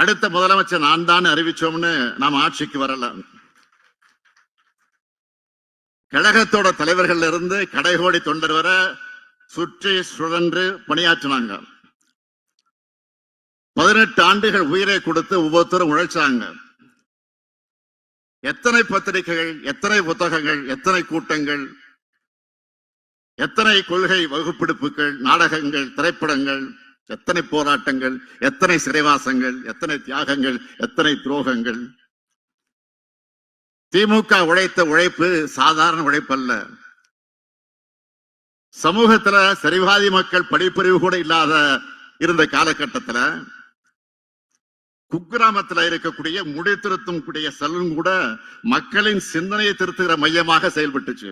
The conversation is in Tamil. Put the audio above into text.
அடுத்த முதலமைச்சர் நான் தான் அறிவிச்சோம்னு நாம் ஆட்சிக்கு வரல. கழகத்தோட தலைவர்கள் இருந்து கடைகோடி தொண்டர் வர சுற்றி சுழன்று பணியாற்றினாங்க. பதினெட்டு ஆண்டுகள் உயிரை கொடுத்து ஒவ்வொருத்தரும் உழைச்சாங்க. எத்தனை பத்திரிகைகள் எத்தனை புத்தகங்கள் எத்தனை கூட்டங்கள் எத்தனை கொள்கை வகுப்பெடுப்புகள் நாடகங்கள் திரைப்படங்கள் எத்தனை போராட்டங்கள் எத்தனை சிறைவாசங்கள் எத்தனை தியாகங்கள் எத்தனை துரோகங்கள். திமுக உழைத்த உழைப்பு சாதாரண உழைப்பல்ல. சமூகத்துல சரிவாதி மக்கள் படிப்பறிவு கூட இல்லாத இருந்த காலகட்டத்துல குக்கிராமத்துல இருக்கக்கூடிய முடி திருத்தும் கூடிய செல்லும் கூட மக்களின் சிந்தனையை திருத்துகிற மையமாக செயல்பட்டுச்சு.